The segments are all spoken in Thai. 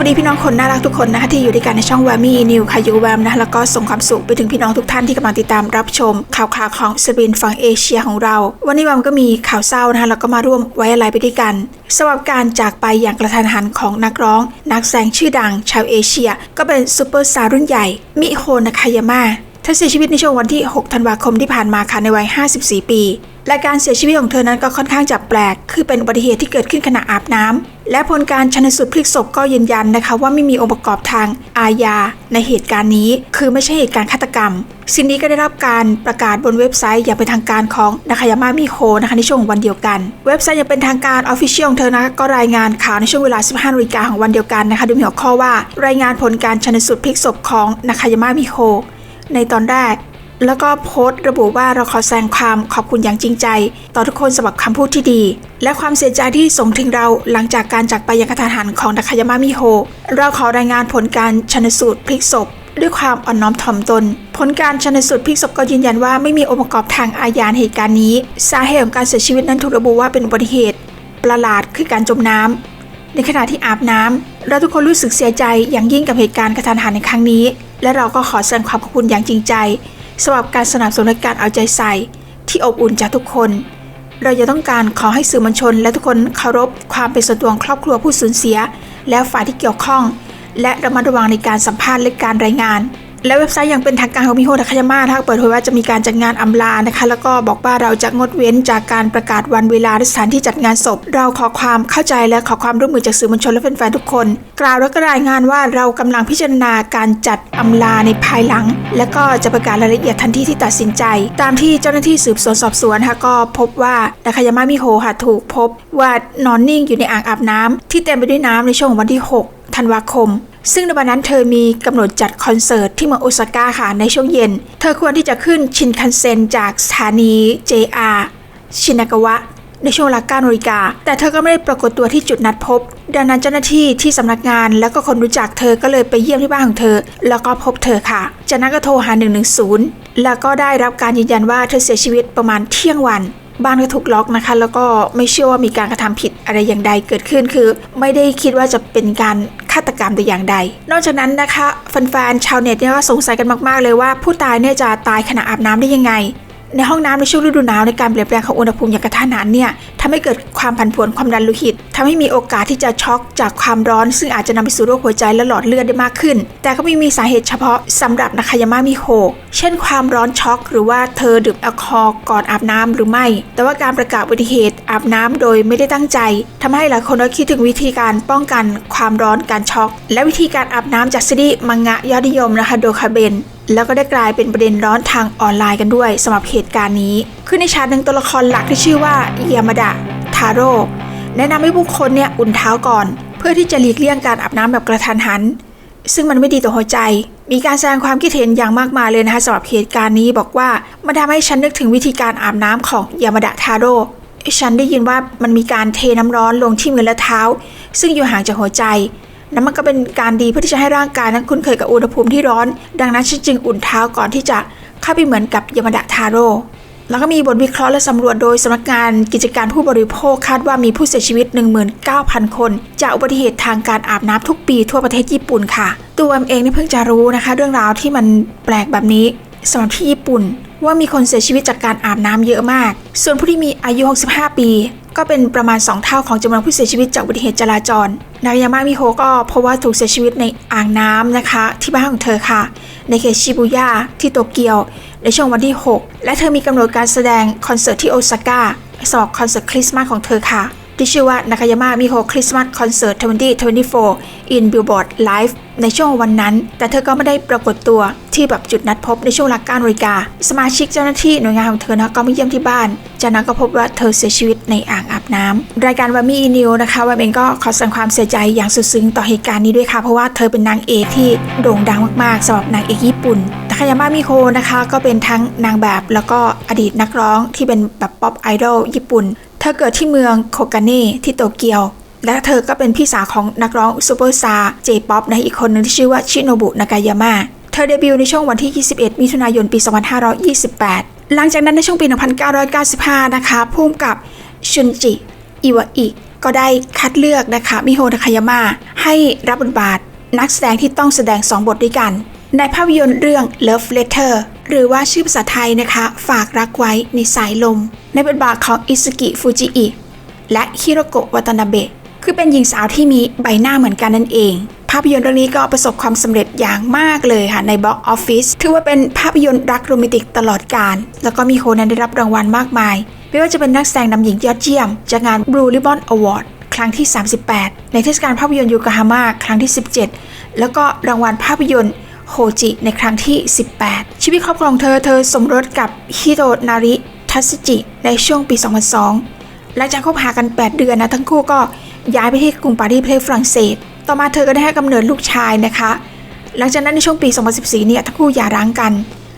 วัสดีพี่น้องคนน่ารักทุกคนนะคะที่อยู่ด้วยกันในช่องแวมมี่นิวคายูแวมนะแล้วก็ส่งความสุขไปถึงพี่น้องทุกท่านที่กำลังติดตามรับชม ข่าวข่าวของสปินฝั่งเอเชียของเรา วันนี้แวมก็มีข่าวเศร้านะคะแล้วก็มาร่วมไว้อะไรไปด้วยกันสำหรับการจากไปอย่างกระทันหันของนักร้อง นักแสดงชื่อดัง ชาวเอเชีย ก็เป็นซูเปอร์สตาร์รุ่นใหญ่มิโฮนากายาม่าเธอเสียชีวิตในช่วงวันที่ 6 ธันวาคมที่ผ่านมาค่ะในวัย 54 ปีและการเสียชีวิตของเธอนั้นก็ค่อนข้างจะแปลก คือเป็นอุบัติเหตุที่เกิดขึ้นขณะอาบน้ำ และผลการชันสูตรพลิกศพก็ยืนยันนะคะ ว่าไม่มีองค์ประกอบทางอาญาในเหตุการณ์นี้ คือไม่ใช่เหตุการณ์ฆาตกรรมสิ่งนี้ก็ได้รับการประกาศบนเว็บไซต์อย่างเป็นทางการของนากายาม่ามิโฮนะคะในช่วงวันเดียวกัน เว็บไซต์อย่างเป็นทางการออฟฟิเชียลของเธอนะก็รายงานข่าวในช่วงเวลา 15นาฬิกาของวันเดียวกันนะคะโดยมีหัวข้อว่า รายงานผลการชันสูตรพลิกศพของนากายาม่ามิโฮในตอนแรก แล้วก็โพสต์ระบุว่าเราขอแสดงความขอบคุณอย่างจริงใจ ต่อทุกคนสำหรับคำพูดที่ดี และความเสียใจที่ส่งถึงเราหลังจากการจากไปอย่างกระทันหันของดัคายามามิโฮ เราขอรายงานผลการชนสูตรพลิกศพด้วยความอ่อนน้อมถ่อมตน ผลการชนสูตรพลิกศพก็ยืนยันว่าไม่มีองค์ประกอบทางอาญาเหตุการณ์นี้ สาเหตุของการเสียชีวิตนั้นถูกระบุว่าเป็นอุบัติเหตุ ประหลาดคือการจมน้ำในขณะที่อาบน้ำเราทุกคนรู้สึกเสียใจอย่างยิ่งกับเหตุการณ์กระทันหันในครั้งนี้ และเราก็ขอแสดงความขอบคุณอย่างจริงใจ สำหรับการสนับสนุนและการเอาใจใส่ ที่อบอุ่นจากทุกคน เราจะต้องการขอให้สื่อมวลชน และทุกคนเคารพความเป็นส่วนตัวของครอบครัวผู้สูญเสีย และฝ่ายที่เกี่ยวข้อง และระมัดระวังในการสัมภาษณ์และการรายงาน และเว็บไซต์อย่างเป็นทางการของมิโฮทาคายาม่านะคะเปิดเผยว่าจะมีการจัดงานอำลานะคะ แล้วก็บอกว่าเราจะงดเว้นจากการประกาศวันเวลาและสถานที่จัดงานศพ เราขอความเข้าใจและขอความร่วมมือจากสื่อมวลชนและแฟนๆทุกคน กล่าวและก็รายงานว่าเรากำลังพิจารณาการจัดอำลาในภายหลัง และก็จะประกาศรายละเอียดทันทีที่ตัดสินใจ ตามที่เจ้าหน้าที่สืบสวนสอบสวนค่ะก็พบว่านาคายาม่ามิโฮค่ะถูกพบว่านอนนิ่งอยู่ในอ่างอาบน้ำที่เต็มไปด้วยน้ำในช่วงวันที่ 6 ธันวาคม ซึ่งในวันนั้นเธอมีกำหนดจัดคอนเสิร์ตที่เมืองโอซาก้าค่ะในช่วงเย็น เธอควรที่จะขึ้นชินคันเซ็นจากสถานี JR ชินากาวะในช่วงเวลา9นาฬิกา แต่เธอก็ไม่ได้ปรากฏตัวที่จุดนัดพบ ดังนั้นเจ้าหน้าที่ที่สำนักงานแล้วก็คนรู้จักเธอก็เลยไปเยี่ยมที่บ้านของเธอ แล้วก็พบเธอค่ะ จากนั้นก็โทรหา 110 แล้วก็ได้รับการยืนยันว่าเธอเสียชีวิตประมาณเที่ยงวัน บ้านก็ถูกล็อกนะคะ แล้วก็ไม่เชื่อว่ามีการกระทำผิดอะไรอย่างใดเกิดขึ้นคือ ไม่ได้คิดว่าจะเป็นการ ฆาตกรรมแต่อย่างใด นอกจากนั้นนะคะแฟนๆชาวเน็ตเนี่ยก็สงสัยกันมากๆเลยว่าผู้ตายเนี่ยจะตายขณะอาบน้ำได้ยังไง ในห้องน้ำในช่วงฤดูหนาวในการเปลี่ยนแปลงของอุณหภูมิอย่างกระทันหันเนี่ยทำให้เกิดความผันผวนความดันโลหิตทำให้มีโอกาสที่จะช็อกจากความร้อน ซึ่งอาจจะนำไปสู่โรคหัวใจและหลอดเลือดได้มากขึ้น แต่ก็ไม่มีสาเหตุเฉพาะสำหรับนากายามามิโฮเช่นความร้อนช็อก หรือว่าเธอดื่มแอลกอฮอล์ก่อนอาบน้ำหรือไม่ แต่ว่าการประกาศอุบัติเหตุอาบน้ำโดยไม่ได้ตั้งใจทำให้หลายคนก็คิดถึงวิธีการป้องกันความร้อนการช็อก และวิธีการอาบน้ำจากซีรีส์มังงะยอดนิยมนะคะโดคาเบน แล้วก็ได้กลายเป็นประเด็นร้อนทางออนไลน์กันด้วยสำหรับเหตุการณ์นี้ คือในชาร์ตหนึ่งตัวละครหลักที่ชื่อว่ายามาดะทาโร่แนะนำให้ผู้คนเนี่ยอุ่นเท้าก่อน เพื่อที่จะหลีกเลี่ยงการอาบน้ำแบบกระทันหัน ซึ่งมันไม่ดีต่อหัวใจ มีการแสดงความคิดเห็นอย่างมากมายเลยนะคะสำหรับเหตุการณ์นี้บอกว่ามันทำให้ฉันนึกถึงวิธีการอาบน้ำของยามาดะทาโร่ฉันได้ยินว่ามันมีการเทน้ำร้อนลงที่มือและเท้า ซึ่งอยู่ห่างจากหัวใจ นั้นมันก็เป็นการดีเพื่อที่จะให้ร่างกายนั้นคุ้นเคยกับอุณหภูมิที่ร้อน ดังนั้นฉันจึงอุ่นเท้าก่อนที่จะเข้าไปเหมือนกับยามาดะทาโร่แล้วก็มีบทวิเคราะห์และสำรวจโดยสำนักงานกิจการผู้บริโภคคาดว่ามีผู้เสียชีวิต 19,000 คน จากอุบัติเหตุทางการอาบน้ำทุกปีทั่วประเทศญี่ปุ่นค่ะ ตัวเองนี่เพิ่งจะรู้นะคะ เรื่องราวที่มันแปลกแบบนี้สำหรับที่ญี่ปุ่น ว่ามีคนเสียชีวิตจากการอาบน้ำเยอะมาก ส่วนผู้ที่มีอายุ 65 ปี ก็เป็นประมาณ 2 เท่าของจำนวนผู้เสียชีวิตจากอุบัติเหตุจราจร นายามามิโฮก็เพราะว่าถูกเสียชีวิตในอ่างน้ำนะคะ ที่บ้านของเธอค่ะ ในเขตชิบุย่าที่โตเกียว ในช่วงวันที่ 6 และเธอมีกำหนดการแสดงคอนเสิร์ตที่โอซาก้าสำหรับคอนเสิร์ตคริสต์มาสของเธอค่ะ ที่ชื่อว่านากายาม่ามิโฮคริสต์มาสคอนเสิร์ต2024 in Billboard Live ในช่วงวันนั้น แต่เธอก็ไม่ได้ปรากฏตัวที่แบบจุดนัดพบในช่วงหลักการนาฬิกา สมาชิกเจ้าหน้าที่หน่วยงานของเธอนะก็มาเยี่ยมที่บ้าน จากนั้นก็พบว่าเธอเสียชีวิตในอ่างอาบน้ำรายการวามีนิวนะคะวาเองก็ขอแสดงความเสียใจอย่างสุดซึ้งต่อเหตุการณ์นี้ด้วยค่ะ เพราะว่าเธอเป็นนางเอกที่โด่งดังมากๆสำหรับนางเอกญี่ปุ่นทาคายาม่ามิโคนะคะก็เป็นทั้งนางแบบแล้วก็อดีตนักร้องที่เป็นแบบป๊อปไอดอลญี่ปุ่น เธอเกิดที่เมืองโคกาเน่ที่โตเกียว และเธอก็เป็นพี่สาวของนักร้องซูเปอร์สตาร์เจป๊อปนะอีกคนหนึงที่ชื่อว่าชิโนบุนากายาม่าเธอเดบิวต์ในช่วงวันที่ 21 มิถุนายน ปี 2528 หลังจากนั้นในช่วงปี 1995 นะคะพุ่มกับชุนจิอิวาอิก็ได้คัดเลือกนะคะมิโฮนาคายาม่าให้รับบทบาทนักแสดงที่ต้องแสดง 2 บทด้วยกัน ในภาพยนตร์เรื่อง Love Letter หรือว่าชื่อภาษาไทยนะคะ ฝากรักไว้ในสายลม ในบทบาทของอิสุกิฟูจิอิและฮิโรโกะวัตนาเบะคือเป็นหญิงสาวที่มีใบหน้าเหมือนกันนั่นเอง ภาพยนตร์เรื่องนี้ก็ประสบความสำเร็จอย่างมากเลยค่ะ ในบ็อกออฟฟิศถือว่าเป็นภาพยนตร์รักโรแมนติกตลอดกาลแล้วก็มีโคนันได้รับรางวัลมากมาย ไม่ว่าจะเป็นนักแสดงนำหญิงยอดเยี่ยม จากงาน Blue Ribbon Award ครั้งที่ 38 ในเทศกาลภาพยนตร์ยูกาฮาม่าครั้งที่ 17 แล้วก็รางวัลภาพยนตร์ โฮจิในครั้งที่ 18 ชีวิตครอบครัวของเธอ เธอสมรสกับฮิโรนาริทัสจิในช่วงปี 2002 หลังจากคบหากัน 8 เดือนนะทั้งคู่ก็ย้ายไปที่กรุงปารีสประเทศฝรั่งเศส ต่อมาเธอก็ได้ให้กำเนิดลูกชายนะคะ หลังจากนั้นในช่วงปี 2014 เนี่ยทั้งคู่หย่าร้างกัน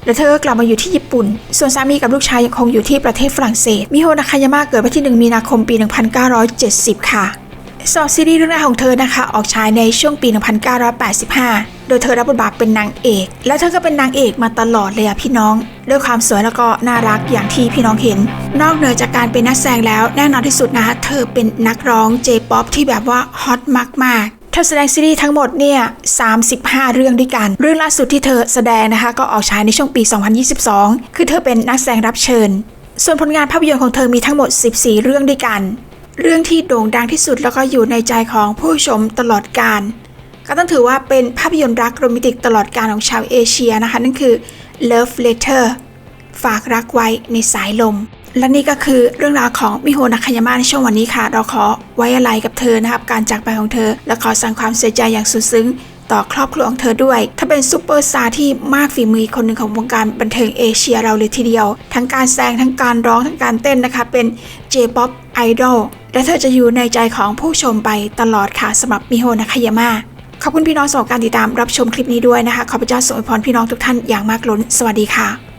และเธอก็กลับมาอยู่ที่ญี่ปุ่น ส่วนสามีกับลูกชายยังคงอยู่ที่ประเทศฝรั่งเศส มิโฮนาคายาม่าเกิดวันที่ 1 มีนาคมปี 1970 ค่ะ สำหรับซีรีส์เรื่องแรกของเธอนะคะ ออกฉายในช่วงปี 1985 โดยเธอรับบทบาทเป็นนางเอก และเธอก็เป็นนางเอกมาตลอดเลยอะพี่น้อง ด้วยความสวยแล้วก็น่ารักอย่างที่พี่น้องเห็น นอกเหนือจากการเป็นนักแสดงแล้วแน่นอนที่สุดนะคะเธอเป็นนักร้องเจป๊อปที่แบบว่าฮอตมากๆเธอแสดงซีรีส์ทั้งหมดเนี่ย 35 เรื่องด้วยกัน เรื่องล่าสุดที่เธอแสดงนะคะ ก็ออกฉายในช่วงปี 2022 คือเธอเป็นนักแสดงรับเชิญ ส่วนผลงานภาพยนตร์ของเธอมีทั้งหมด 14 เรื่องด้วยกัน เรื่องที่โด่งดังที่สุดแล้วก็อยู่ในใจของผู้ชมตลอดกาลก็ต้องถือว่าเป็นภาพยนตร์รักโรแมนติกตลอดกาลของชาวเอเชียนะคะ นั่นคือ Love Letter ฝากรักไว้ในสายลม และนี่ก็คือเรื่องราวของมิโฮนาคายาม่าในช่วงวันนี้ค่ะ เราขอไว้อะไรกับเธอนะครับ การจากไปของเธอ และขอสั่งความเสียใจอย่างสุดซึ้ง ต่อครอบครัวของเธอด้วย ถ้าเป็นซูเปอร์สตาร์ที่มากฝีมือคนหนึ่งของวงการบันเทิงเอเชียเราเลยทีเดียว ทั้งการแสดงทั้งการร้องทั้งการเต้นนะคะ เป็น J-POP Idol และเธอจะอยู่ในใจของผู้ชมไปตลอดค่ะสำหรับมิโฮนาคายาม่าขอบคุณพี่น้องสำหรับการติดตามรับชมคลิปนี้ด้วยนะคะ ขอพระเจ้าทรงอวยพรพี่น้องทุกท่านอย่างมากล้น สวัสดีค่ะ